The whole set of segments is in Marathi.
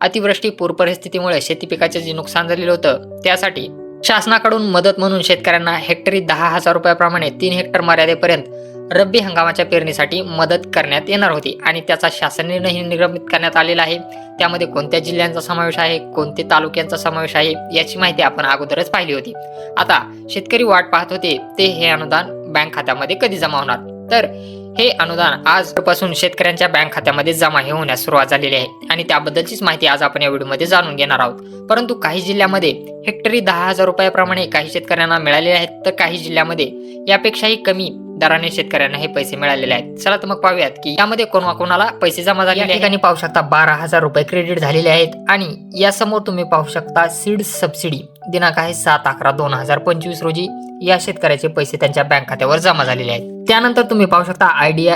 अतिवृष्टी पूर परिस्थितीमुळे शेती पिकाचे जे नुकसान झालेलं होतं त्यासाठी शासनाकडून मदत म्हणून शेतकऱ्यांना हेक्टरी दहा हजार रुपयाप्रमाणे तीन हेक्टर मर्यादेपर्यंत रब्बी हंगामाच्या पेरणीसाठी मदत करण्यात येणार होती आणि त्याचा शासन निर्णयही निर्गमित करण्यात आलेला आहे. त्यामध्ये कोणत्या जिल्ह्यांचा समावेश आहे कोणते तालुक्यांचा समावेश आहे याची माहिती आपण अगोदरच पाहिली होती. आता शेतकरी वाट पाहत होते ते हे अनुदान बँक खात्यामध्ये कधी जमा होणार? तर हे अनुदान आजपासून शेतकऱ्यांच्या बँक खात्यामध्ये जमा हे होण्यास सुरुवात झालेली आहे. आणि त्याबद्दलचीच माहिती आज आपण या व्हिडिओमध्ये जाणून घेणार आहोत. परंतु काही जिल्ह्यामध्ये हेक्टरी दहा हजार रुपयाप्रमाणे काही शेतकऱ्यांना मिळालेले आहेत तर काही जिल्ह्यामध्ये यापेक्षाही कमी दराने शेतकऱ्यांना हे पैसे मिळालेले आहेत. चला तर मग पाहूयात की यामध्ये कोणा कोणाला पैसे जमा झाले या ठिकाणी पाहू शकता बारा हजार रुपये क्रेडिट झालेले आहेत. आणि यासमोर तुम्ही पाहू शकता सीड सबसिडी दिनांक आहे सात अकरा दोन हजार पंचवीस रोजी या शेतकऱ्याचे पैसे त्यांच्या बँक खात्यावर जमा झालेले आहेत. त्यानंतर तुम्ही पाहू शकता idea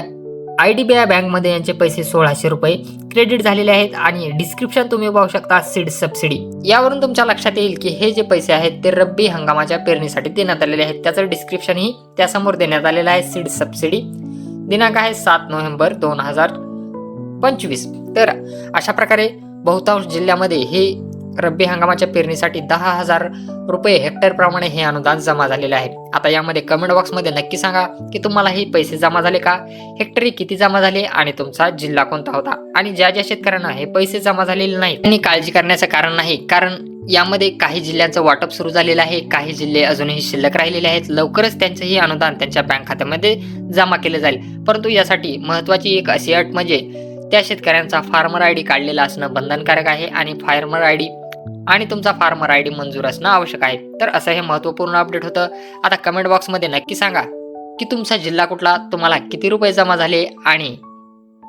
I D B I बँकमध्ये यांचे पैसे सोळाशे रुपये क्रेडिट झालेले आहेत आणि डिस्क्रिप्शन तुम्ही पाहू शकता सीड सबसिडी. यावरून तुमच्या लक्षात येईल की हे जे पैसे आहेत ते रब्बी हंगामाच्या पेरणीसाठी देण्यात आलेले आहेत. त्याचं डिस्क्रिप्शनही त्यासमोर देण्यात आलेलं आहे सीड सबसिडी. दिनांक आहे सात नोव्हेंबर दोन हजार पंचवीस. तर अशा प्रकारे बहुतांश जिल्ह्यामध्ये हे रब्बी हंगामाच्या पेरणीसाठी दहा हजार रुपये हेक्टरप्रमाणे हे अनुदान जमा झालेले आहे. आता यामध्ये कमेंट बॉक्समध्ये नक्की सांगा की तुम्हाला हे पैसे जमा झाले का? हेक्टरी किती जमा झाले आणि तुमचा जिल्हा कोणता होता? आणि ज्या ज्या शेतकऱ्यांना हे पैसे जमा झालेले नाही त्यांनी काळजी करण्याचं कारण नाही कारण यामध्ये काही जिल्ह्यांचं वाटप सुरू झालेलं आहे काही जिल्हे अजूनही शिल्लक राहिलेले आहेत. लवकरच त्यांचं हे अनुदान त्यांच्या बँक खात्यामध्ये जमा केलं जाईल. परंतु यासाठी महत्वाची एक अशी अट म्हणजे त्या शेतकऱ्यांचा फार्मर आय डी काढलेला असणं बंधनकारक आहे आणि फार्मर आय डी आणि तुमचा फार्मर आय डी मंजूर असणं आवश्यक आहे. तर असं हे महत्त्वपूर्ण अपडेट होतं. आता कमेंट बॉक्समध्ये नक्की सांगा की तुमचा जिल्हा कुठला तुम्हाला किती रुपये जमा झाले आणि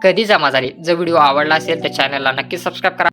कधी जमा झाले. जर व्हिडिओ आवडला असेल तर चॅनलला नक्की सबस्क्राईब करा.